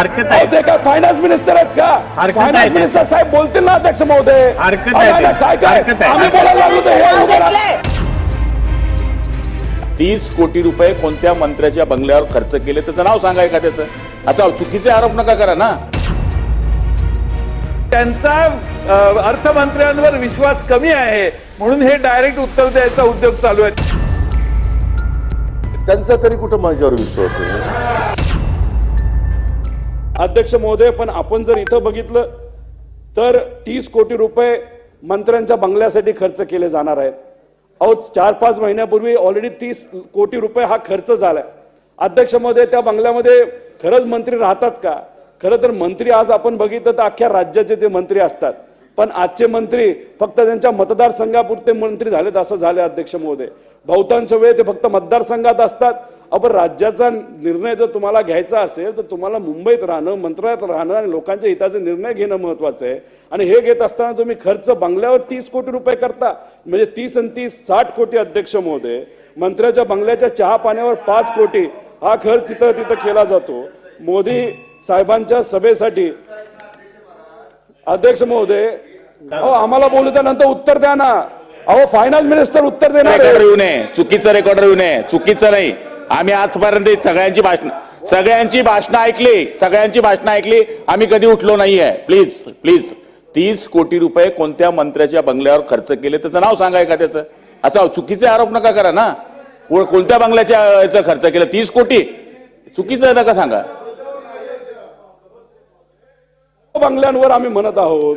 हरकत आहे. ते काय फायनान्स मिनिस्टर आहेत का? हरकत आहे. फायनान्स ते. मिनिस्टर साहेब बोलतील ना अध्यक्ष महोदय. हरकत आहे. ते. काय काय? हरकत आहे. आम्ही बोलायला लागलो तर हे उभं राहा. तीस कोटी रुपये कोणत्या मंत्र्याच्या बंगल्यावर खर्च केले? त्याचं नाव सांगा एखाद्याचं. असा चुकीचे आरोप नका करा ना. त्यांचा अ, अर्थमंत्र्यांवर विश्वास कमी आहे. म्हणून हे डायरेक्ट उत्तर द्यायचा उद्योग चालू आहे. त्यांचा तरी कुठं माझ्यावर विश्वास आहे? अध्यक्ष महोदय पण आपण जर इथं बघितलं तर तीस कोटी रुपये मंत्र्यांच्या बंगल्यासाठी खर्च केले जाणार आहेत. अहो चार पाच महिन्यापूर्वी ऑलरेडी तीस कोटी रुपये हा खर्च झालाय. अध्यक्ष महोदय त्या बंगल्यामध्ये खरंच मंत्री राहतात का? खरं तर मंत्री आज आपण बघितलं तर अख्ख्या राज्याचे ते मंत्री असतात. पण आजचे मंत्री फक्त त्यांच्या मतदारसंघापुरते मंत्री झालेत असं झाले अध्यक्ष महोदय. बहुतांश वेळ ते फक्त मतदारसंघात असतात. आपण राज्याचा निर्णय जर तुम्हाला घ्यायचा असेल तर तुम्हाला मुंबईत राहणं मंत्रालयात राहणं आणि लोकांच्या हिताचे निर्णय घेणं महत्वाचं आहे. आणि हे घेत असताना तुम्ही खर्च बंगल्यावर तीस कोटी रुपये करता. म्हणजे तीस आणि तीस साठ कोटी अध्यक्ष महोदय. मंत्र्याच्या बंगल्याच्या चहा पाण्यावर पाच कोटी. हा खर्च तिथं तिथं केला जातो. मोदी साहेबांच्या सभेसाठी. अध्यक्ष महोदय अहो आम्हाला बोलू त्यानंतर उत्तर द्या ना. अहो फायनान्स मिनिस्टर उत्तर देणार चुकीचं रेकॉर्डर येऊ नये. चुकीचं नाही. आम्ही आजपर्यंत सगळ्यांची भाषण सगळ्यांची भाषणं ऐकली सगळ्यांची भाषणं ऐकली आम्ही कधी उठलो नाहीये. प्लीज प्लीज तीस कोटी रुपये कोणत्या मंत्र्याच्या बंगल्यावर खर्च केले? त्याचं नाव सांगा एखाद्याचं. असा चुकीचे आरोप नका करा ना. कोणत्या बंगल्याच्या याचा खर्च केला? तीस कोटी? चुकीचं नका सांगा. बंगल्यांवर आम्ही म्हणत आहोत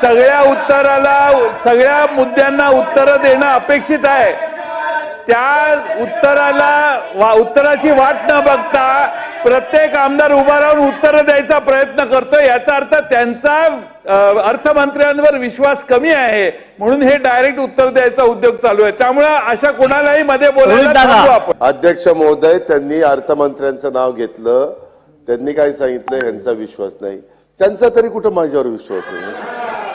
सगळ्या उत्तराला सगळ्या मुद्द्यांना उत्तरं देणं अपेक्षित आहे. त्या उत्तराला वा उत्तराची वाट न बघता प्रत्येक आमदार उभा राहून उत्तर द्यायचा प्रयत्न करतो. याचा अर्थ त्यांचा अर्थमंत्र्यांवर विश्वास कमी आहे. म्हणून हे डायरेक्ट उत्तर द्यायचा उद्योग चालू आहे. त्यामुळे अशा कोणालाही मध्ये बोलायला अध्यक्ष महोदय त्यांनी अर्थमंत्र्यांचं नाव घेतलं. त्यांनी काय सांगितलं ह्यांचा विश्वास नाही. त्यांचा तरी कुठं माझ्यावर विश्वास आहे?